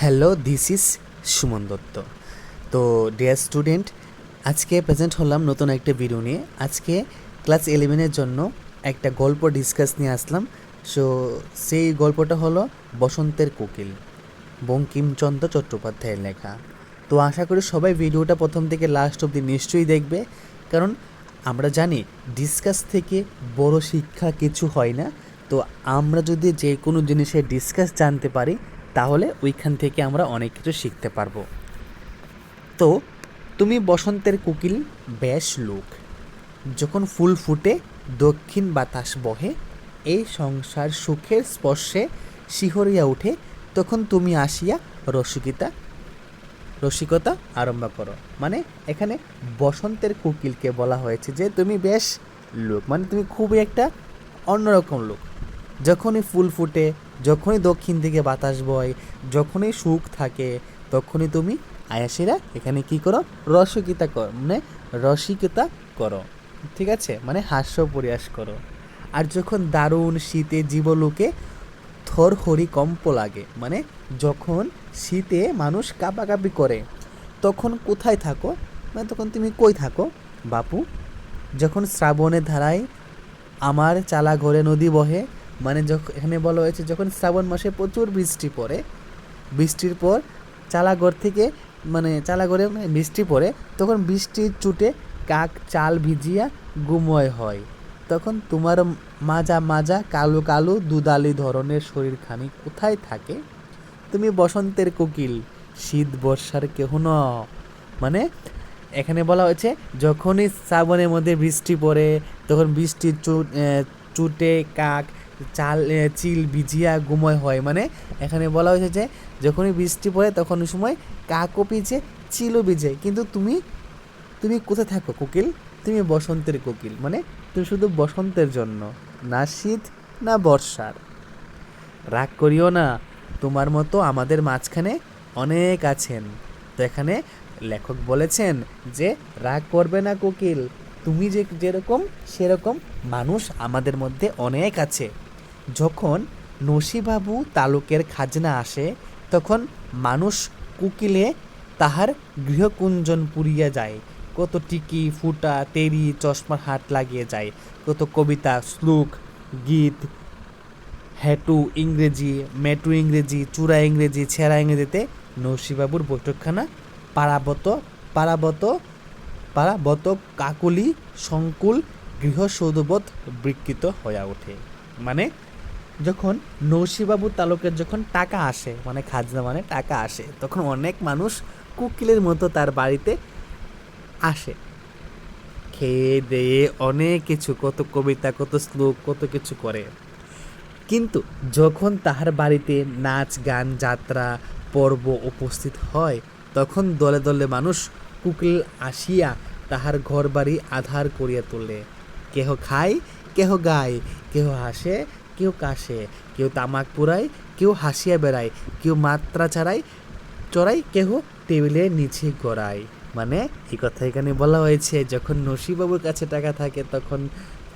Hello, this is Suman Dutta. তো dear student আজকে present হলাম নতুন একটা ভিডিও নিয়ে। আজকে ক্লাস ইলেভেনের জন্য একটা গল্প ডিসকাস নিয়ে আসলাম। সো সেই গল্পটা হলো বসন্তের কোকিল, বঙ্কিমচন্দ্র চট্টোপাধ্যায়ের লেখা। তো, আশা করি সবাই ভিডিওটা প্রথম থেকে লাস্ট অবধি নিশ্চয়ই দেখবে। কারণ, আমরা জানি ডিসকাস থেকে বড় শিক্ষা কিছু হয় না। তো, আমরা যদি যে কোনো জিনিসের ডিসকাস জানতে পারি তাহলে ওইখান থেকে আমরা অনেক কিছু শিখতে পারব। তো, তুমি বসন্তের কুকিল বেশ লোক। যখন ফুল ফুটে, দক্ষিণ বাতাস বহে, এই সংসার সুখের স্পর্শে শিহরিয়া উঠে, তখন তুমি আসিয়া রসিকিতা, রসিকতা আরম্ভ করো। মানে এখানে বসন্তের কুকিলকে বলা হয়েছে যে তুমি বেশ লোক। মানে তুমি খুবই একটা অন্যরকম লোক। যখনই ফুল ফুটে যখনই দক্ষিণ দিকে বাতাস বয়, যখনই সুখ থাকে, তখনই তুমি আয়াসীরা এখানে কি করো? রসিকিতা করো মানে রসিকতা করো। ঠিক আছে? মানে হাস্য পরিহাস করো। আর যখন দারুণ শীতে জীবলোকে থর হরি কম্প লাগে মানে যখন শীতে মানুষ কাঁপাকাঁপি করে, তখন কোথায় থাকো? মানে তখন তুমি কই থাকো? বাপু? যখন শ্রাবণের ধারায় আমার চালা ঘরে নদী বহে মানে যখন এখানে বলা হয়েছে যখন শ্রাবণ মাসে প্রচুর বৃষ্টি পড়ে, বৃষ্টির পর চালাঘর থেকে মানে চালাঘরে মানে বৃষ্টি পড়ে, তখন বৃষ্টির চুটে কাক চাল ভিজিয়া গুময় হয়। তখন তোমার মাজা মাজা কালো কালো দুদালি ধরনের শরীরখানি কোথায় থাকে? তুমি বসন্তের কোকিল, শীত বর্ষার কেহ ন। মানে এখানে বলা হয়েছে যখনই শ্রাবণের মধ্যে বৃষ্টি পড়ে, তখন বৃষ্টির চুট চুটে কাক চাল চিল, ভিজিয়া, গুময় হয়। মানে এখানে বলা হয়েছে যে, যখনই বৃষ্টি পড়ে তখন ওই সময় কাকও ভিজে, চিলও ভিজে। কিন্তু তুমি তুমি কোথায় থাকো কোকিল? তুমি বসন্তের কোকিল। মানে তুমি শুধু বসন্তের জন্য, না শীত, না বর্ষার। রাগ করিও না, তোমার মতো আমাদের মাঝখানে অনেক আছেন। তো এখানে লেখক বলেছেন যে, রাগ করবে না কোকিল। তুমি যে যেরকম, সেরকম মানুষ আমাদের মধ্যে অনেক আছে। যখন নসিবাবু তালুকের খাজনা আসে, তখন মানুষ কুকিলে তাহার গৃহকুঞ্জন পুরিয়া যায়। কত টিকি, ফুটা, তেরি, চশমার হাট লাগিয়ে যায়। কত কবিতা, শ্লোক, গীত, হ্যাটু ইংরেজি মেটু ইংরেজি, চূড়া ইংরেজি, ছেঁড়া ইংরেজিতে নরসিবাবুর বৈঠকখানা পারাবত পারাবত পারাবত কাকুলি সংকুল গৃহসৌধবোধ বিকৃত হয়ে ওঠে। মানে যখন নৌসিবাবু তালুকের যখন টাকা আসে মানে খাজনা মানে টাকা আসে, তখন অনেক মানুষ কুকিলের মতো তার বাড়িতে আসে। খেয়ে দেয়ে অনেক কিছু, কত কবিতা, কত শ্লোক, কত কিছু করে। কিন্তু যখন তাহার বাড়িতে নাচ, গান, যাত্রা, পর্ব উপস্থিত হয়, তখন দলে দলে মানুষ কুকিল আসিয়া তাহার ঘর বাড়ি আধার করিয়া তোলে। কেহ খায়, কেহ গায়, কেহ হাসে কেউ কাশে, কেউ তামাক পুরায় কেউ হাসিয়া বেড়ায়, কেউ মাত্রা ছাড়ায় চড়াই কেহ টেবিলের নিচে গড়ায়। মানে এই কথা এখানে বলা হয়েছে, যখন নসিবাবুর কাছে টাকা থাকে, তখন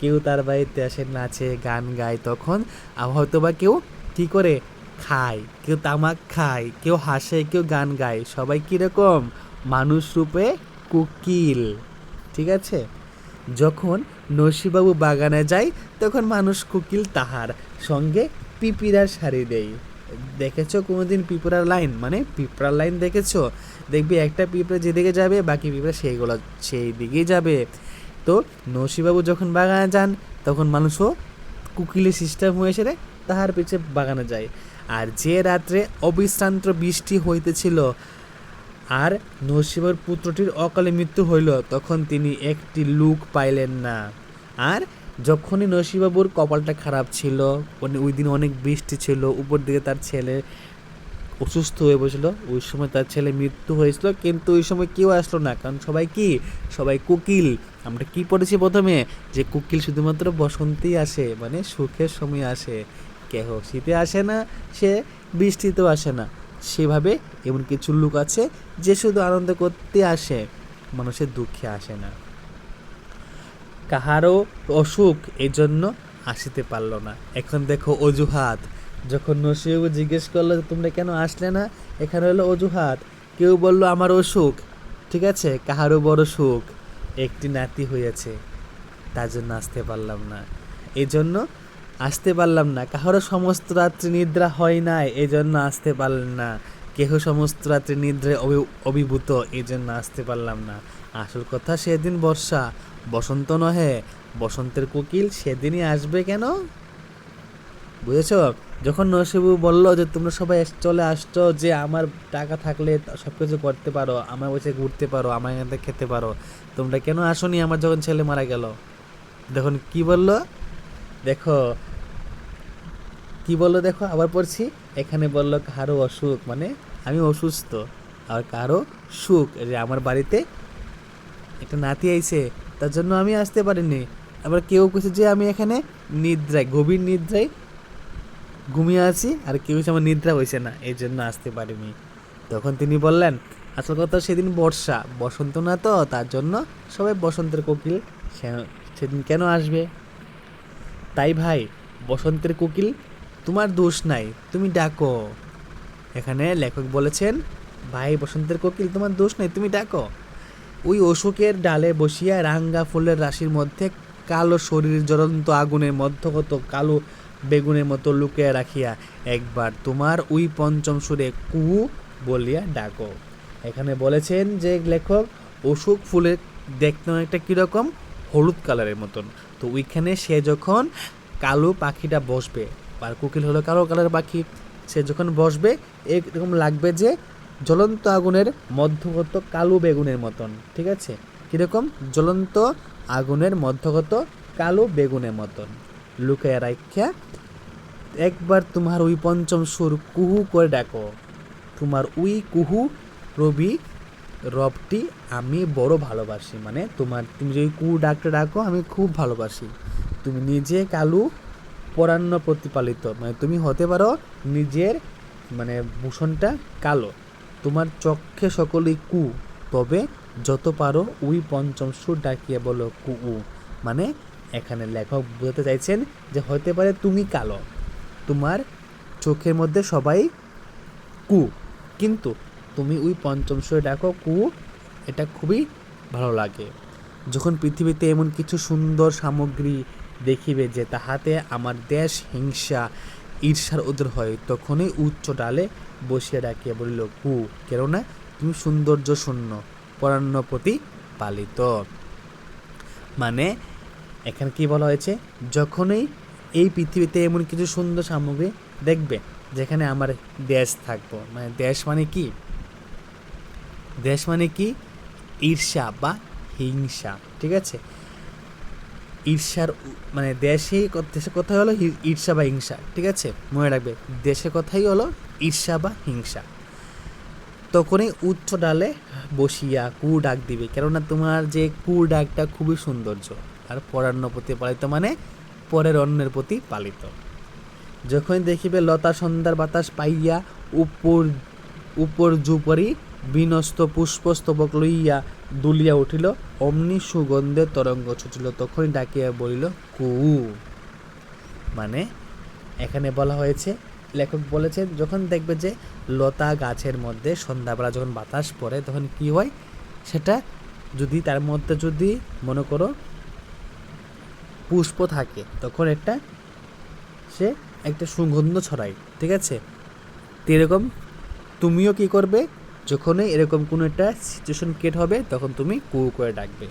কেউ তার বাড়িতে আসে, নাচে, গান গায়, তখন হয়তো বা কেউ কী করে? খায়, কেউ তামাক খায়, কেউ হাসে, কেউ গান গায়। সবাই কীরকম? মানুষ রূপে কুকিল। ঠিক আছে? যখন নসিবাবু বাগানে যায়, তখন মানুষ কুকিল তাহার সঙ্গে পিপিরার শাড়ি দেয়। দেখেছ কোনোদিন পিঁপড়ার লাইন? মানে পিঁপড়ার লাইন দেখেছ? দেখবি একটা পিঁপড়া যেদিকে যাবে, বাকি পিঁপড়া সেইগুলো সেই দিকেই যাবে। তো নসিবাবু যখন বাগানে যান, তখন মানুষও কুকিলের সিস্টেম হয়ে এসে তাহার পিছে বাগানে যায়। আর যে রাত্রে অবিশ্রান্ত বৃষ্টি হইতেছিল আর নরসিংহর পুত্রটির অকালে মৃত্যু হইল, তখন তিনি একটি লুক পাইলেন না। আর যখনই নরসিংহবাবুর কপালটা খারাপ ছিল উনি ওই দিন অনেক বৃষ্টি ছিল, উপর দিকে তার ছেলে অসুস্থ হয়ে বসল, ওই সময় তার ছেলে মৃত্যু হয়েছিল, কিন্তু ওই সময় কেউ আসলো না, কারণ সবাই কি? সবাই কোকিল। আমরা কি পড়েছি প্রথমে? যে কোকিল শুধুমাত্র বসন্তেই আসে মানে সুখের সময় আসে। কেহ শীতে আসে না, সে বৃষ্টিতেও আসে না। সেভাবে এমন কিছু লোক আছে যে শুধু আনন্দ করতে আসে, মানুষের দুঃখে আসে না। কাহারও অসুখ এই জন্য আসিতে পারল না। এখন দেখো অজুহাত। যখন নসিবাবু জিজ্ঞেস করল, তোমরা কেন আসলে না? এখানে হলো অজুহাত। কেউ বলল, আমার অসুখ। ঠিক আছে, কাহারও বড় সুখ। একটি নাতি হয়েছে তার জন্য আসতে পারলাম না। এই জন্য আসতে পারলাম না। কাহারও সমস্ত রাত্রি নিদ্রা হয় নাই এই জন্য আসতে পারলেন না। কেহ সমস্ত রাত্রি নিদ্রায় অভি- অভিভূত এই জন্য আসতে পারলাম না। আসল কথা সেদিন বর্ষা, বসন্ত নহে, বসন্তের কোকিল সেদিনই আসবে কেন? বুঝেছ? যখন নসিবু বলল যে, তোমরা সবাই চলে আসছো, যে আমার টাকা থাকলে সব কিছু করতে পারো, আমার বসে ঘুরতে পারো, আমার এখান থেকে খেতে পারো, তোমরা কেন আসোনি? আমার যখন ছেলে মারা গেল। দেখুন কি বলল? দেখো, কি বলল দেখো? আবার পড়ছি। এখানে বলল, কারও অসুখ। মানে আমি অসুস্থ আর কারও সুখ। যে আমার বাড়িতে একটা নাতি আইছে, তার জন্য আমি আসতে পারিনি। আবার কেউ কিছু যে আমি এখানে নিদ্রায়, গভীর নিদ্রায় ঘুমিয়ে আছি আর কেউ আমার নিদ্রা হয়েছে না, এই জন্য আসতে পারিনি। তখন তিনি বললেন, আসল কথা সেদিন বর্ষা, বসন্ত না তো, তার জন্য সবাই বসন্তের কোকিল সেদিন কেন আসবে? তাই ভাই, বসন্তের কোকিল, তোমার দোষ নাই, তুমি ডাকো। এখানে লেখক বলেছেন, ভাই, বসন্তের কোকিল, তোমার দোষ নাই, তুমি ডাকো। ওই অশোকের ডালে বসিয়া রাঙ্গা ফুলের রাশির মধ্যে কালো শরীর জ্বলন্ত আগুনের মধ্যগত কালো বেগুনের মতো লুকিয়ে রাখিয়া, একবার তোমার ওই পঞ্চম সুরে কু বলিয়া ডাকো। এখানে বলেছেন যে লেখক, অশোক ফুলের দেখতে অনেকটা কীরকম, হলুদ কালারের মতন। তো ওইখানে সে যখন কালো পাখিটা বসবে আর কোকিল হলো কালো কালার পাখি, সে যখন বসবে, এরকম লাগবে যে জ্বলন্ত আগুনের মধ্যগত কালো বেগুনের মতন, ঠিক আছে? কীরকম? জ্বলন্ত আগুনের মধ্যগত কালো বেগুনের মতন। লুকায় রাখ্যা একবার তোমার ওই পঞ্চম সুর কুহু করে ডাকো। তোমার ওই কুহু রবি রবটি আমি বড় ভালোবাসি মানে তোমার, তুমি যদি কু ডাকতে ডাকো, আমি খুব ভালোবাসি। তুমি নিজে কালু পরান্ন প্রতিপালিত মানে তুমি হতে পারো নিজের মানে ভূষণটা কালো। তোমার চক্ষে সকলেই কু, তবে যত পারো উই পঞ্চম সুর ডাকিয়ে বলো কু উ। মানে এখানে লেখক বোঝাতে চাইছেন যে হতে পারে তুমি কালো। তোমার চোখের মধ্যে সবাই কু। কিন্তু তুমি ওই পঞ্চম সুরে ডাকো, কু, এটা খুবই ভালো লাগে। যখন পৃথিবীতে এমন কিছু সুন্দর সামগ্রী দেখিবে যে তাহাতে আমার দেশ হিংসা, ঈর্ষার উদর হয়, তখনই উচ্চ ডালে বসিয়া ডাকিয়া বলিল, কু, কেননা তুমি সৌন্দর্য শূন্য পরান্ন প্রতি পালিত। মানে এখানে কি বলা হয়েছে? যখনই এই পৃথিবীতে এমন কিছু সুন্দর সামগ্রী দেখবে, যেখানে আমার দেশ থাকব। মানে দেশ মানে কি? দেশ মানে কি? ঈর্ষা বা হিংসা, ঠিক আছে? ঈর্ষার মানে দেশেই ক- দেশের কথাই হলো ঈর্ষা বা হিংসা, ঠিক আছে? মনে রাখবে, দেশের কথাই হলো ঈর্ষা বা হিংসা। তখনই উচ্চ ডালে বসিয়া কু ডাক দিবে, কেননা তোমার যে কু ডাকটা খুবই সৌন্দর্য, আর পরান্ন প্রতি পালিত মানে পরের অন্যের প্রতি পালিত। যখন দেখিবে লতা সন্ধ্যার বাতাস পাইয়া উপর উপর জুপরি বিনস্ত পুষ্পস্তবক লইয়া দুলিয়া উঠিল, অমনি সুগন্ধের তরঙ্গ ছুটিল, তখনই ডাকিয়া বলিল, কু? মানে এখানে বলা হয়েছে, লেখক বলেছেন, যখন দেখবে যে লতা গাছের মধ্যে সন্ধ্যাবেলা যখন বাতাস পড়ে, তখন কি হয়? সেটা যদি তার মধ্যে যদি, মনে করো, পুষ্প থাকে, তখন একটা, সে একটা সুগন্ধ ছড়ায়, ঠিক আছে? তো এরকম, তুমিও কি করবে? যখনই এরকম কোনো একটা সিচুয়েশন ক্রিয়েট হবে, তখন তুমি কু করে ডাকবে।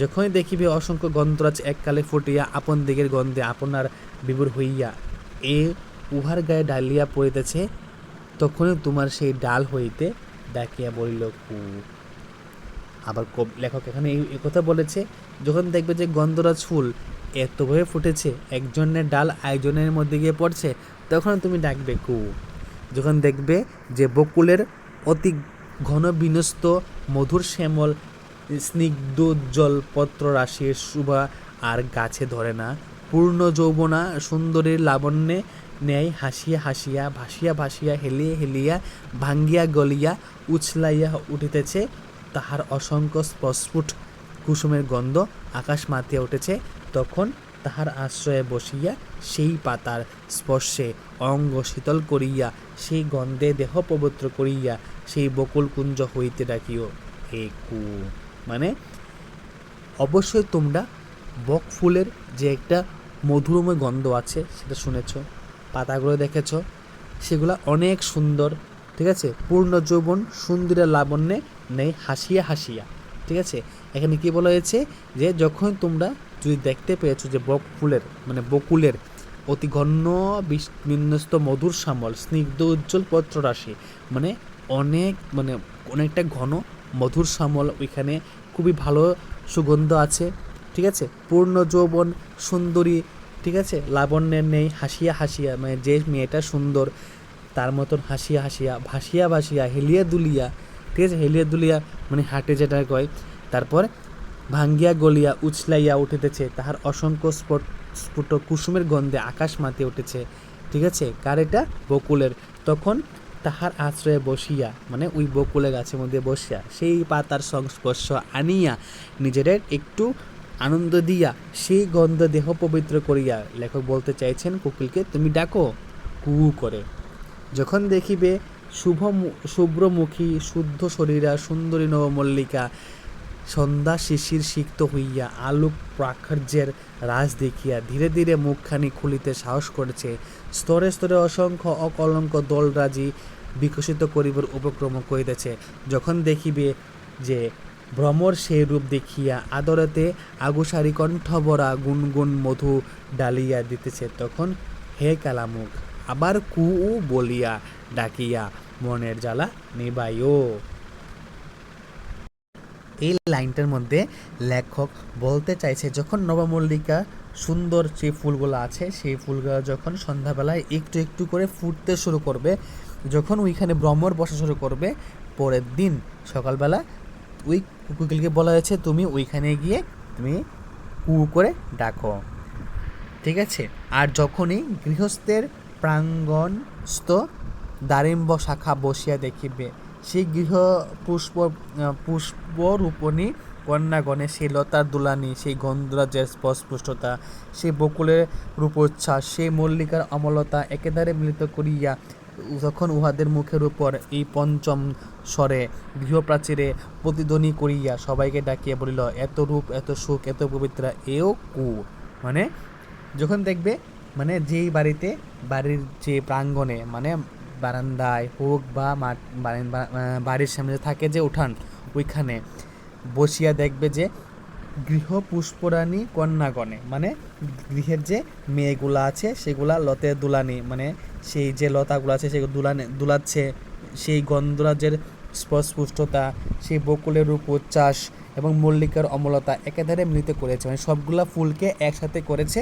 যখনই দেখিবে অসংখ্য গন্ধরাজ এককালে ফুটিয়া আপন দিকের গন্ধে আপনার বিভোর হইয়া এ উহার গায়ে ডালিয়া পড়িতেছে, তখনই তোমার সেই ডাল হইতে ডাকিয়া বলিল, কু। আবার লেখক এখানে এই কথা বলেছে, যখন দেখবে যে গন্ধরাজ ফুল এতভাবে ফুটেছে, একজনের ডাল আরেকজনের মধ্যে গিয়ে পড়ছে তখন তুমি ডাকবে, কু। যখন দেখবে যে বকুলের অতি ঘন বিনস্ত মধুর শ্যামল স্নিগ্ধোজ্জ্বল পত্র রাশির শুভা আর গাছে ধরে না। পূর্ণ যৌবনা সুন্দরীর লাবণ্যে ন্যায় হাসিয়া হাসিয়া, ভাসিয়া ভাসিয়া, হেলিয়া হেলিয়া, ভাঙ্গিয়া গলিয়া, উছলাইয়া উঠিতেছে। তাহার অসংখ্য স্পস্ফুট কুসুমের গন্ধ আকাশ মাতিয়া উঠেছে। তখন তাহার আশ্রয়ে বসিয়া সেই পাতার স্পর্শে অঙ্গ শীতল করিয়া, সেই গন্ধে দেহ পবিত্র করিয়া সেই বকুল কুঞ্জ হইতে ডাকিও, হে কু। মানে অবশ্যই তোমরা বক ফুলের যে একটা মধুরময় গন্ধ আছে, সেটা শুনেছ, পাতাগুলো দেখেছ, সেগুলো অনেক সুন্দর, ঠিক আছে? পূর্ণ যৌবন সুন্দরের লাবণ্যে নেই, হাসিয়া হাসিয়া, ঠিক আছে? এখানে কি বলা হয়েছে যে, যখন তোমরা যদি দেখতে পেয়েছ যে বক ফুলের মানে বকুলের অতি ঘন বিস- বিন্যস্ত মধুর শ্যামল, স্নিগ্ধ উজ্জ্বল পত্ররাশি মানে অনেক মানে অনেকটা ঘন, মধুর শ্যামল ওইখানে খুবই ভালো সুগন্ধ আছে, ঠিক আছে? পূর্ণ যৌবন, সুন্দরী, ঠিক আছে? লাবণ্যের নেই, হাসিয়া হাসিয়া মানে যে মেয়েটা সুন্দর, তার মতন হাসিয়া হাসিয়া, ভাসিয়া ভাসিয়া, হেলিয়া দুলিয়া, ঠিক আছে? হেলিয়া দুলিয়া মানে হাটে যেটা কয়, তারপর ভাঙ্গিয়া গলিয়া, উছলাইয়া উঠিতেছে, তাহার অসংখ্য স্ফট, স্ফুট কুসুমের গন্ধে আকাশ মাতে উঠেছে, ঠিক আছে? কার এটা? বকুলের। তখন তাহার আশ্রয়ে বসিয়া মানে ওই বকুলে গাছের মধ্যে বসিয়া, সেই পাতার সংস্পর্শ আনিয়া নিজের একটু আনন্দ দিয়া সেই গন্ধ দেহ পবিত্র করিয়া লেখক বলতে চাইছেন, কোকিলকে তুমি ডাকো কু করে। যখন দেখিবে শুভ শুভ্রমুখী, শুদ্ধ শরীরা, সুন্দরী নবমল্লিকা সন্ধ্যা শিশির সিক্ত হইয়া আলোক প্রাচুর্যের রাজ দেখিয়া ধীরে ধীরে মুখখানি খুলিতে সাহস করেছে। স্তরে স্তরে অসংখ্য অকলঙ্ক দলরাজি বিকশিত করিবার উপক্রম করিতেছে। যখন দেখিবে যে ভ্রমর সেই রূপ দেখিয়া আদরতে আগুসারি কণ্ঠ ভরা গুনগুন মধু ডালিয়া দিতেছে, তখন হে কালামুখ, আবার কু বলিয়া ডাকিয়া, মনের জ্বালা নিবাইও। এই লাইনটার মধ্যে লেখক বলতে চাইছে, যখন নবমল্লিকা সুন্দর যে ফুলগুলো আছে, সেই ফুলগুলো যখন সন্ধ্যাবেলায় একটু একটু করে ফুটতে শুরু করবে, যখন ওইখানে ভ্রমর বসা শুরু করবে, পরের দিন সকালবেলা ওই কুকুরকে বলা হয়েছে, তুমি ওইখানে গিয়ে তুমি কু করে ডাকো। ঠিক আছে? আর যখনই গৃহস্থের প্রাঙ্গণস্থ দারিম্ব শাখা বসিয়া দেখিবে সেই গৃহ পুষ্প আহ, পুষ্প রূপণী কন্যাগণে সেই লতার দুলানি সেই গন্ধরাজের স্পষ্টতা সেই বকুলের রূপোচ্ছ্বাস সেই মল্লিকার অমলতা একেবারে মিলিত করিয়া যখন উহাদের মুখের উপর এই পঞ্চম স্বরে গৃহপ্রাচীরে প্রতিধ্বনি করিয়া সবাইকে ডাকিয়া বলিল এত রূপ এত সুখ এত পবিত্রা এও কু মানে যখন দেখবে মানে যেই বাড়িতে বাড়ির যে প্রাঙ্গণে মানে বারান্দায় হোক বা বাড়ির সামনে থাকে যে উঠান, ওইখানে বসিয়া দেখবে যে গৃহ পুষ্পরানী কন্যাগণে মানে গৃহের যে মেয়েগুলা আছে সেগুলা লতে দুলানি মানে সেই যে লতাগুলো আছে সেগুলো দুলানে, দুলাচ্ছে, সেই গন্ধরাজের স্পষ্টতা সেই বকুলের রূপ উচ্ছ্বাস এবং মল্লিকার অমলতা একাধারে মিলিত করেছে মানে সবগুলা ফুলকে একসাথে করেছে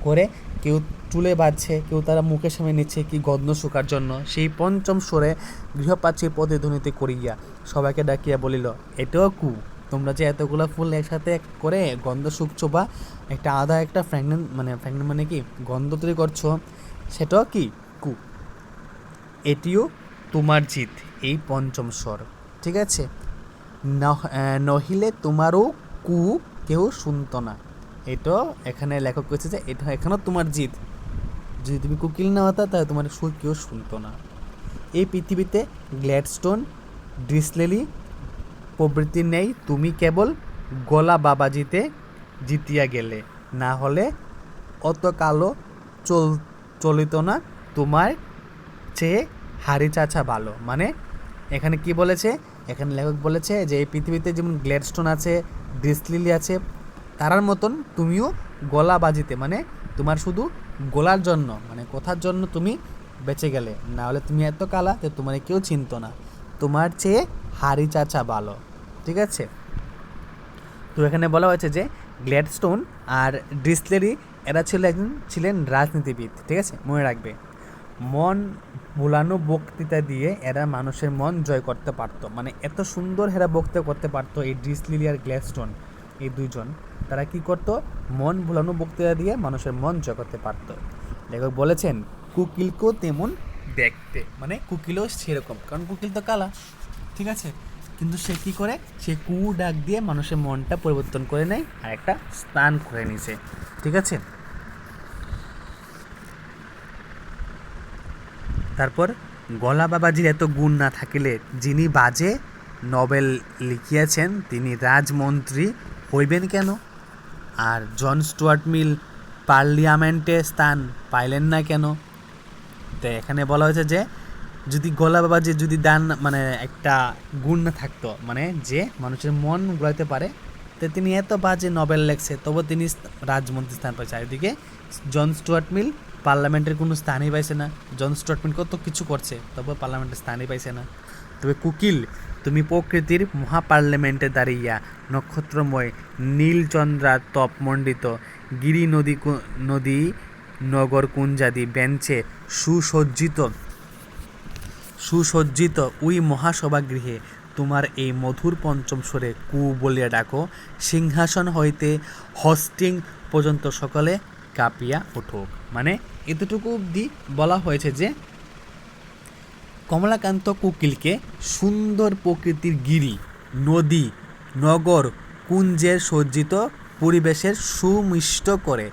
করে কেউ চুলে বাঁধছে, কেউ তারা মুখের সামনে নিচ্ছে কি গন্ধ শুকার জন্য। সেই পঞ্চম স্বরে গৃহপাচ্ছি প্রতিধ্বনিতে করিয়া সবাইকে ডাকিয়া বলিল, এটাও কু, তোমরা যে এতগুলো ফুল একসাথে করে গন্ধ শুকছো বা একটা আধা একটা ফ্র্যাগনেন্ট মানে ফ্র্যাগনেন্ট মানে কি, গন্ধ তৈরি করছ, সেটাও কি কু? এটিও তোমার জিত, এই পঞ্চম স্বর, ঠিক আছে? নহ- নহিলে তোমারও কু কেউ শুনতো না। এটা এখানে লেখক করেছে যে এটা এখানেও তোমার জিত যদি তুমি কুকিল না হতা, তাহলে তোমার সুর কেউ শুনতো না। এই পৃথিবীতে গ্ল্যাডস্টোন ডিসলেলি প্রবৃত্তি নেই, তুমি কেবল গলা বাবাজিতে জিতিয়া গেলে। না হলে অত কালো চল, চলিত না, তোমার চেয়ে হাড়ি চাচা ভালো। মানে এখানে কি বলেছে? এখানে লেখক বলেছে যে এই পৃথিবীতে যেমন গ্লেডস্টোন আছে ডিসলিলি আছে তারার মতন তুমিও গলা বাজিতে মানে তোমার শুধু গলার জন্য মানে কথার জন্য তুমি বেঁচে গেলে। না হলে তুমি এত কালা যে তোমার কেউ চিনত না। তোমার চেয়ে হাড়ি চাচা ভালো, ঠিক আছে? তো এখানে বলা হয়েছে যে গ্ল্যাডস্টোন আর ডিসলেরি এরা ছিল একজন ছিলেন রাজনীতিবিদ, ঠিক আছে? মনে রাখবে। মন ভুলানো বক্তৃতা দিয়ে এরা মানুষের মন জয় করতে পারতো। মানে এত সুন্দর এরা বক্তৃতা করতে পারতো এই ডিসলিলি আর গ্ল্যাডস্টোন এই দুইজন। তারা কি করতো? মন ভুলানো বক্তৃতা দিয়ে মানুষের মন করতে পারতো। লেখক বলেছেন, কুকিলকেও তেমন দেখতে। মানে কুকিলও সেরকম, কারণ কুকিল তো কালা, ঠিক আছে? কিন্তু সে কী করে? সে কু ডাক দিয়ে মানুষের মনটা পরিবর্তন করে নেয় আর একটা স্নান করে নিছে ঠিক আছে? তারপর, গলা বাবাজির এত গুণ না থাকিলে যিনি বাজে নবেল লিখিয়াছেন, তিনি রাজমন্ত্রী হইবেন কেন? আর জন স্টুয়ার্ট মিল পার্লিয়ামেন্টে স্থান পাইলেন না কেন? তো এখানে বলা হয়েছে যে, যদি গলা বাবাজি যদি দান মানে একটা গুণ না থাকতো মানে যে মানুষের মন ঘুরাইতে পারে, তো তিনি এত বাজে নবেল লেখছে তবু তিনি রাজমন্ত্রী স্থান পাইছে। এদিকে জন স্টুয়ার্ট মিল পার্লামেন্টের কোনো স্থানই পাইছে না। জন স্টুয়ার্ট মিল কত কিছু করছে তবু পার্লামেন্টের স্থানই পাইছে না। তবে কুকিল তুমি প্রকৃতির মহাপার্লামেন্টে দাঁড়িয়া নক্ষত্রময়, নীলচন্দ্রা তপমণ্ডিত গিরি নদী নদী নগর কুঞ্জাদি বেঞ্চে সুসজ্জিত সুসজ্জিত ওই মহাসভাগৃহে তোমার এই মধুর পঞ্চম স্বরে কু বলিয়া ডাকো। সিংহাসন হইতে হস্টিং পর্যন্ত সকলে কাঁপিয়া উঠুক। মানে এতটুকু অবধি বলা হয়েছে যে কমলাকান্ত কোকিলকে সুন্দর প্রকৃতির গিরি, নদী, নগর, কুঞ্জের সজ্জিত পরিবেশের সুমিষ্ট করে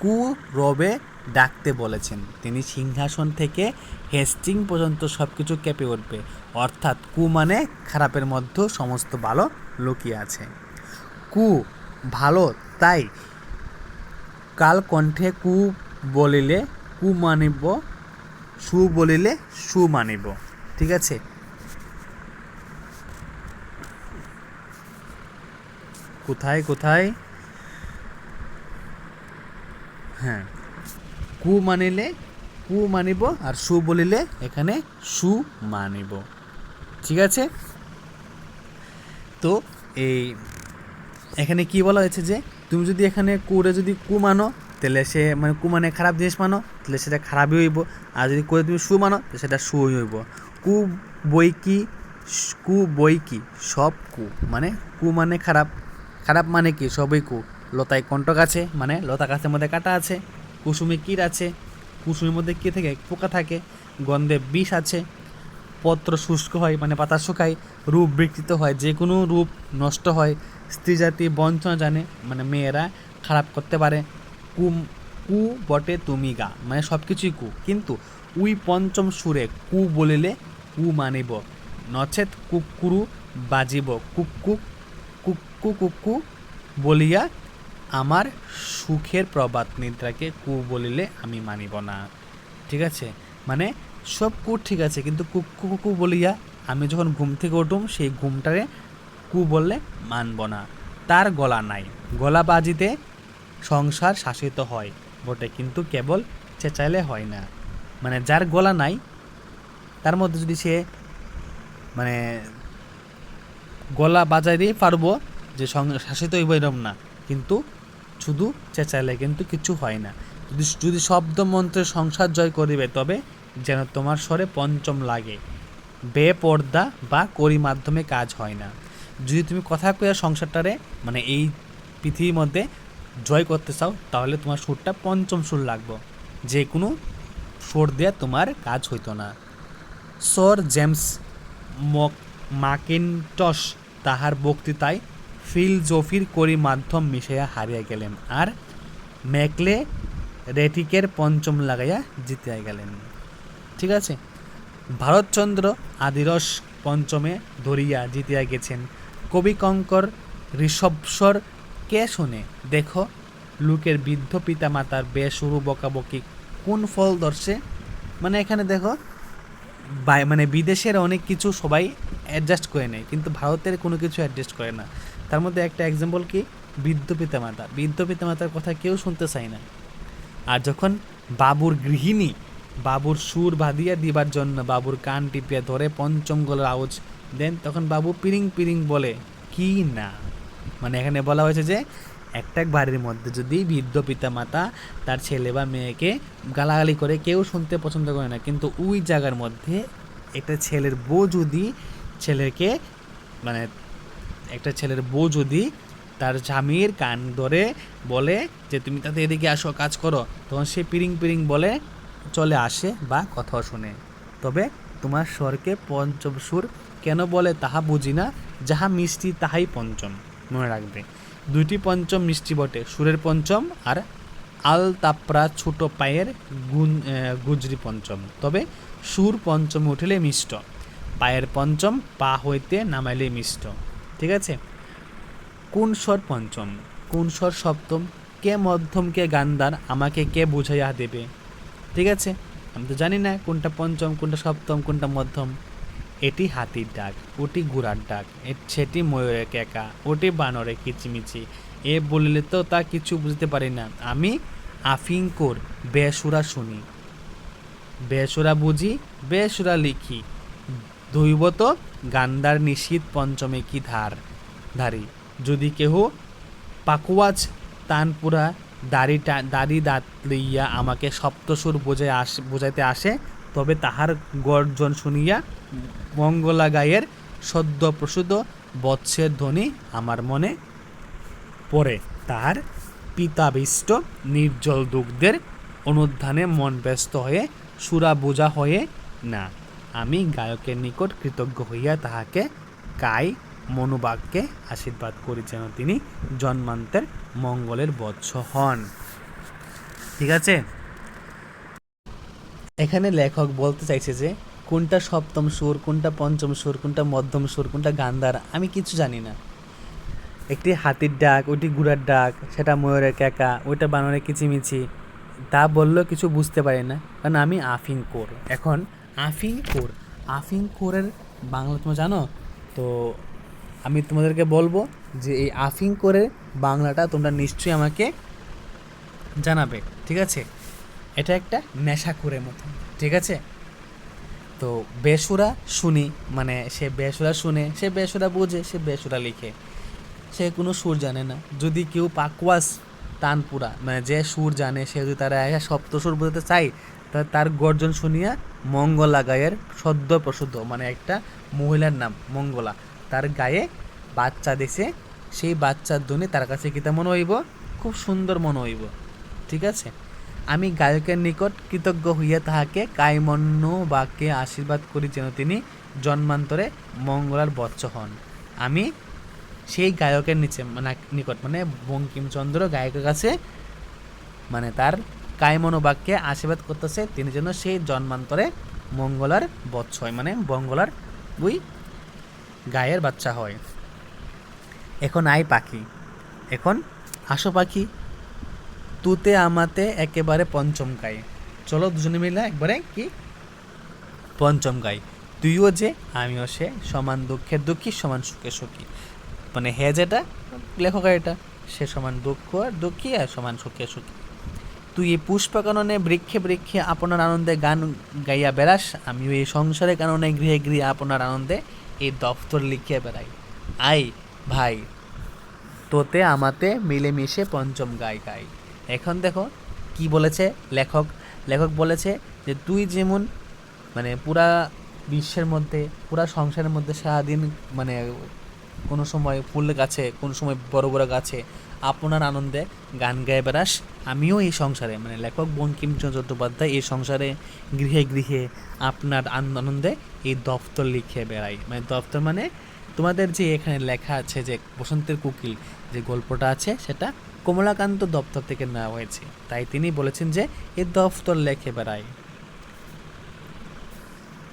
কু রবে ডাকতে বলেছেন। তিনি সিংহাসন থেকে হেস্টিং পর্যন্ত সব কিছু কেঁপে উঠবে। অর্থাৎ কু মানে খারাপের মধ্যে সমস্ত ভালো লুকিয়ে আছে। কু ভালো, তাই কাল কণ্ঠে কু বলিলে কু মানিব সু বলিলে সু মানিব, ঠিক আছে? কোথায় কোথায়? হ্যাঁ কু মানিলে কু মানিব আর সু বলিলে এখানে সু মানিব, ঠিক আছে? তো এই, এখানে কি বলা হয়েছে যে, তুমি যদি এখানে কুরে যদি কু মানো তাহলে সে মানে কু মানে খারাপ জিনিস মানো তাহলে সেটা খারাপই হইব। আর যদি করে তুমি সু মানো, তো সেটা সুই হইব। কু বই কি, কু বই কি, সব কু। মানে কু মানে খারাপ। খারাপ মানে কি? সবই কু। লতায় কণ্টক আছে মানে লতা গাছের মধ্যে কাটা আছে, কুসুমে কীট আছে, কুসুমের মধ্যে কী থাকে? পোকা থাকে, গন্ধে বিষ আছে, পত্র শুষ্ক হয় মানে পাতা শুকায়, রূপ বিকৃত হয়, যে কোনো রূপ নষ্ট হয় স্ত্রী জাতি বঞ্চনা জানে মানে মেয়েরা খারাপ করতে পারে। কু কু বটে তুমি গা মানে সব কিছুই কু। কিন্তু উই পঞ্চম সুরে কু বলিলে কু মানিব, নচেত কুকুরু বাজিব। কুকু কুকু কুকু বলিয়া আমার সুখের প্রবাদ নিদ্রাকে কু বলিলে আমি মানিব না। ঠিক আছে? মানে সব কু ঠিক আছে, কিন্তু কুকু কুকু বলিয়া আমি যখন ঘুম থেকে উঠুম, সেই ঘুমটারে কু বললে মানব না। তার গলা নাই। গলা বাজিতে সংসার শাসিত হয়, বটে। কিন্তু কেবল চেঁচাইলে হয় না। মানে যার গলা নাই, তার মধ্যে যদি সে মানে গলা বাজাইতেই পারব যে শাসিত হইব এরম না। কিন্তু শুধু চেঁচাইলে কিন্তু কিছু হয় না। যদি যদি শব্দ মন্ত্রের সংসার জয় করিবে, তবে যেন তোমার স্বরে পঞ্চম লাগে। বেপর্দা বা করি মাধ্যমে কাজ হয় না। যদি তুমি কথা কইয়া সংসারটারে মানে এই পৃথিবীর মধ্যে জয় করতে চাও, তাহলে তোমার সুরটা পঞ্চম সুর লাগবে। যে কোনো সুর দিয়ে তোমার কাজ হইতো না। সর জেমস মক মাকিনটস তাহার বক্তৃতায় ফিলজফির করি মাধ্যম মিশাইয়া হারিয়া গেলেন আর ম্যাকলে রেটিকের পঞ্চম লাগাইয়া জিতিয়া গেলেন। ঠিক আছে? ভারতচন্দ্র আদিরস পঞ্চমে ধরিয়া জিতিয়া গেছেন। কবি কঙ্কর ঋষভস্বর কে শোনে? দেখো, লোকের বৃদ্ধ পিতা মাতার বেসুরু বকাবকি কোন ফল দর্শে মানে এখানে দেখো মানে বিদেশের অনেক কিছু সবাই অ্যাডজাস্ট করে নেয়, কিন্তু ভারতের কোনো কিছু অ্যাডজাস্ট করে না। তার মধ্যে একটা এক্সাম্পল কি? বৃদ্ধ পিতামাতা। বৃদ্ধ পিতামাতার কথা কেউ শুনতে চায় না। আর যখন বাবুর গৃহিণী, বাবুর সুর বাঁধিয়া দিবার জন্য বাবুর কান টিপিয়া ধরে পঞ্চম গলার আওয়াজ দেন, তখন বাবু পিরিং পিরিং বলে, কি না? মানে এখানে বলা হয়েছে যে একটা বাড়ির মধ্যে যদি বৃদ্ধ পিতা মাতা তার ছেলে বা মেয়েকে গালাগালি করে, কেউ শুনতে পছন্দ করে না, কিন্তু ওই জায়গার মধ্যে একটা ছেলের বউ যদি ছেলেকে মানে একটা ছেলের বউ যদি তার স্বামীর কান ধরে বলে যে তুমি তাতে এদিকে আসো, কাজ করো, তখন সে পিরিং পিরিং বলে চলে আসে বা কথাও শুনে। তবে তোমার স্বরকে পঞ্চম সুর কেন বলে তাহা বুঝি না, যাহা মিষ্টি তাহাই পঞ্চম। মনে রাখবে। দুইটি পঞ্চম মিষ্টি বটে, সুরের পঞ্চম আর আল তাপরা ছোট পায়ের গুন গুজরি পঞ্চম। তবে সুর পঞ্চম উঠিলে মিষ্ট, পায়ের পঞ্চম পা হইতে নামাইলে মিষ্ট। ঠিক আছে? কোন স্বর পঞ্চম? কোন স্বর সপ্তম? কে মধ্যম, কে গান্ধার? আমাকে কে বুঝাইয়া দেবে? ঠিক আছে? আমি তো জানি না কোনটা পঞ্চম, কোনটা সপ্তম, কোনটা মধ্যম। এটি হাতির ডাক, ওটি ঘোড়ার ডাক সেটি ময়ূরের কেকা, ওটি বানরে কিচিমিচি। এ বলিলে তো তা কিছু বুঝতে পারি না। আমি আফিংকোর বেসুরা শুনি। বেসুরা বুঝি, বেসুরা লিখি। দৈবত গান্ধার নিশীত পঞ্চমে কি ধার? ধারি। যদি কেহ পাকুয়াজ তানপুরা দাড়িটা দাড়ি দাঁত লইয়া আমাকে সপ্তসুর বোঝাই আস বোঝাইতে আসে তবে তাহার গর্জন শুনিয়া মঙ্গলা গায়ের সদ্য প্রসূত বৎসের ধ্বনি আমার মনে পড়ে। তাহার পিতাবিষ্ট নির্জল দুগ্ধের অনুধানে মন ব্যস্ত হয়ে, সুরা বোঝা হয়ে না, আমি গায়কের নিকট কৃতজ্ঞ হইয়া তাহাকে কাই মনোবাক্যে আশীর্বাদ করি যেন তিনি জন্মান্তের মঙ্গলের বৎস হন। ঠিক আছে? এখানে লেখক বলতে চাইছে যে, কোনটা সপ্তম সুর, কোনটা পঞ্চম সুর, কোনটা মধ্যম সুর, কোনটা গান্ধার, আমি কিছু জানি না। একটি হাতির ডাক ওইটি গুড়ার ডাক, সেটা ময়ূরের ক্যাকা, ওইটা বানরের কিচিমিচি, তা বললেও কিছু বুঝতে পারি না, কারণ আমি আফিং কোর। এখন আফিং কোর আফিং কোরের বাংলা তোমরা জানো? তো আমি তোমাদেরকে বলব যে, এই আফিং কোরের বাংলাটা তোমরা নিশ্চয়ই আমাকে জানাবে, ঠিক আছে? এটা একটা নেশা করে মতো, ঠিক আছে? তো বেসুরা শুনি মানে সে বেসুরা শুনে, সে বেসুরা বোঝে, সে বেসুরা লিখে। সে কোনো সুর জানে না। যদি কেউ পাকওয়াস তানপুরা মানে যে সুর জানে, সে যদি তারা সপ্ত সুর বোঝাতে চাই তা তার গর্জন শুনিয়া মঙ্গলা গায়ের সদ্য প্রসুদ্ধ মানে একটা মহিলার নাম, মঙ্গলা। তার গায়ে বাচ্চা দেশে সেই বাচ্চার ধ্বনি তার কাছে কিতা মনে হইব? খুব সুন্দর মনে হইব, ঠিক আছে? আমি গায়কের নিকট কৃতজ্ঞ হইয়া তাহাকে কায়মন্য বাক্যে আশীর্বাদ করি যেন তিনি জন্মান্তরে মঙ্গলার বৎস হন। আমি সেই গায়কের নিচে মানে নিকট মানে বঙ্কিমচন্দ্র গায়কের কাছে মানে তার কায়মনো বাক্যে আশীর্বাদ করতেছে তিনি যেন সেই জন্মান্তরে মঙ্গলার বৎস হয় মানে মঙ্গলার ওই গায়ের বাচ্চা হয়। এখন আই পাখি, এখন আসো পাখি। তুতে আমাতে একেবারে পঞ্চম গাই। চলো দুজনে মিলে একবারে কি? পঞ্চম গাই। তুইও যে, আমিও সে, সমান দুঃখের দুঃখী, সমান সুখে সুখী। মানে হে যেটা, লেখক এটা, সে সমান দুঃখ আর দুঃখী আর সমান সুখে সুখী। তুই এই পুষ্প পুষ্পকাননে বৃক্ষে বৃক্ষে আপনার আনন্দে গান গাইয়া বেড়াস, আমিও এই সংসারে কাননে গৃহে গৃহে আপনার আনন্দে এই দফতর লিখিয়া বেড়াই। আই ভাই, তোতে আমাতে মিলেমিশে পঞ্চম গাই গাই। এখন দেখো কি বলেছে লেখক। লেখক বলেছে যে, তুই যেমন মানে পুরা বিশ্বের মধ্যে, পুরা সংসারের মধ্যে সারাদিন মানে কোনো সময় ফুল গাছে, কোনো সময় বড় বড় গাছে আপনার আনন্দে গান গায়ে বেড়াস, আমিও এই সংসারে। মানে লেখক বঙ্কিমচন্দ্র চট্টোপাধ্যায় এই সংসারে গৃহে গৃহে আপনার আনন্দে এই দফতর লিখে বেড়াই মানে দফতর মানে তোমাদের যে এখানে লেখা আছে যে বসন্তের কুকিল, যে গল্পটা আছে সেটা কমলাকান্ত দপ্তর থেকে নেওয়া হয়েছে। তাই তিনি বলেছেন যে, এ দফতর লেখে বেড়াই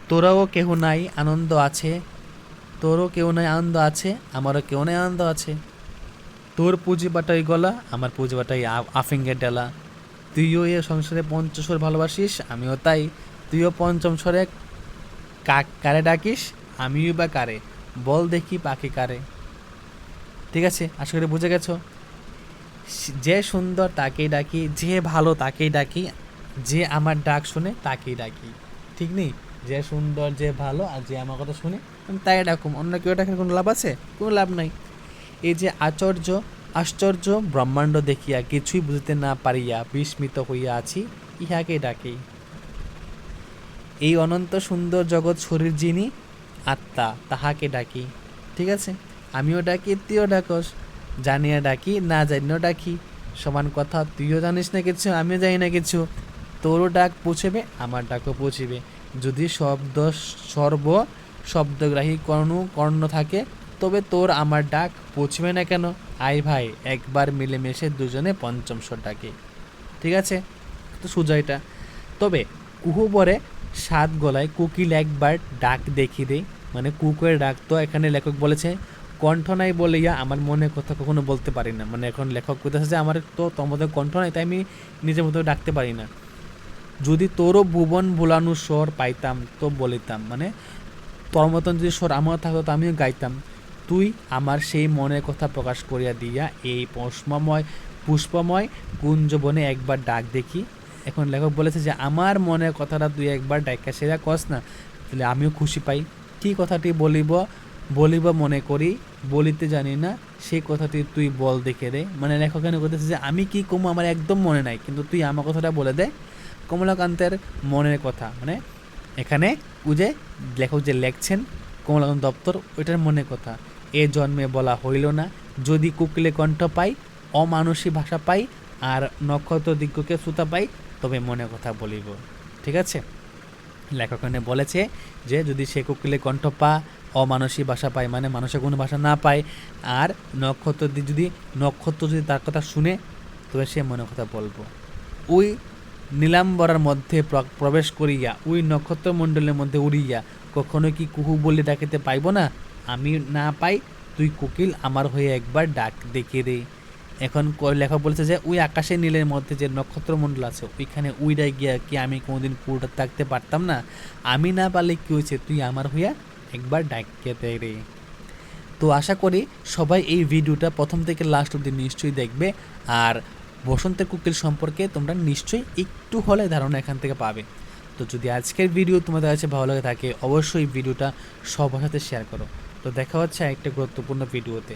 তোরাও কেহ নাই, আনন্দ আছে। তোরও কেউ নাই, আনন্দ আছে, আমারও কেউ নাই, আনন্দ আছে। তোর পুঁজি বাটাই গলা, আমার পুঁজি বাটাই আফিঙ্গের ডালা। তুইও এ সংসারে পঞ্চস্বর ভালোবাসিস, আমিও তাই। তুইও পঞ্চম স্বরে কাক কারে ডাকিস, আমিও বা কারে। বল দেখি পাখি কারে। ঠিক আছে, আশা করি বুঝে গেছো? যে সুন্দর তাকেই ডাকি, যে ভালো তাকেই ডাকি, যে আমার ডাক শুনে তাকেই ডাকি। ঠিক নেই? যে সুন্দর, যে ভালো আর যে আমার কথা শুনে, আমি তাই ডাকুম। অন্য কেউ ডাকের কোনো লাভ আছে? কোনো লাভ নাই। এই যে আশ্চর্য আশ্চর্য ব্রহ্মাণ্ড দেখিয়া কিছুই বুঝতে না পারিয়া বিস্মিত হইয়া আছি, ইহাকে ডাকি। এই অনন্ত সুন্দর জগৎ শরীর যিনি, আত্মা, তাহাকে ডাকি। ঠিক আছে? আমিও ডাকি তুইও ডাকস। জানিয়া ডাকি, না জানিও ডাকি, সমান কথা, তুইও জানিস না কিছু, আমিও জানি না কিছু। তোরও ডাক পৌঁছবে, আমার ডাকও পৌঁছিবে। যদি শব্দ সর্ব শব্দগ্রাহী কর্ণ কর্ণ থাকে, তবে তোর আমার ডাক পৌঁছবে না কেন? আই ভাই, একবার মিলেমিশে দুজনে পঞ্চম স্বর ডাকে। ঠিক আছে? তো সোজা এটা। তবে কুহু পরে সাত গলায় কুকিল একবার ডাক দেখি দেই। মানে কুকুরের ডাক তো এখানে লেখক বলেছে কণ্ঠ নাই বলিয়া আমার মনে কথা কখনো বলতে পারি না। মানে এখন লেখক বলতেছে যে, আমার তো তোমাদের কণ্ঠ নাই, তাই আমি নিজের মতো ডাকতে পারি না। যদি তোরও ভুবন ভোলানো স্বর পাইতাম, তো বলিতাম। মানে তোর মতন যদি স্বর আমার থাকতো, তো আমিও গাইতাম। তুই আমার সেই মনের কথা প্রকাশ করিয়া দিয়া এই পুষ্পময় পুষ্পময় কুঞ্জবনে একবার ডাক দেখি। এখন লেখক বলেছে যে, আমার মনের কথাটা তুই একবার ডাকা সেরা কস না, তাহলে আমিও খুশি পাই। কি কথাটি বলিব বলিব মনে করি, বলিতে জানি না সেই কথাটি তুই বল দেখে দে। মানে লেখক এখানে বলতেছে যে, আমি কি কমু? আমার একদম মনে নাই। কিন্তু তুই আমার কথাটা বলে দে। কমলাকান্তের মনের কথা মানে এখানে যে লেখক যে লেখছেন, কমলাকান্ত দপ্তর, ওইটার মনের কথা। এ জন্মে বলা হইল না, যদি কুকিলে কণ্ঠ পাই, অমানুষী ভাষা পাই, আর নক্ষত্র দিগ্গকে শ্রোতা পাই, তবে মনে কথা বলিব। ঠিক আছে? লেখক এখানে বলেছে যে, যদি সে কোকিলে কণ্ঠ পা অমানসী ভাষা পায় মানে মানুষের কোনো ভাষা না পায়। আর নক্ষত্র যদি নক্ষত্র যদি তার কথা শুনে, তবে সে মনে কথা বলব। ওই নীলাম্বরার মধ্যে প্র- প্রবেশ করিয়া, ওই নক্ষত্রমণ্ডলের মধ্যে উড়িয়া, কখনো কি কুহু বলে ডাকিতে পাইব না? আমি না পাই, তুই কোকিল আমার হয়ে একবার ডাক দেখিয়ে দে। এখন লেখক বলেছে যে, ওই আকাশে নীলের মধ্যে যে নক্ষত্রমণ্ডল আছে, ওইখানে উইডায় গিয়া কি আমি কোনোদিন পুরোটা থাকতে পারতাম না? আমি না পারলে কি হয়েছে? তুই আমার হইয়া একবার ডাকিয়ে দে রে। তো আশা করি সবাই এই ভিডিওটা প্রথম থেকে লাস্ট অব্দি নিশ্চয়ই দেখবে আর বসন্তের কুকিল সম্পর্কে তোমরা নিশ্চয়ই একটু হলে ধারণা এখান থেকে পাবে। তো যদি আজকের ভিডিও তোমাদের কাছে ভালো লাগে থাকে, অবশ্যই ভিডিওটা সবার সাথে শেয়ার করো। তো দেখা হচ্ছে একটা গুরুত্বপূর্ণ ভিডিওতে।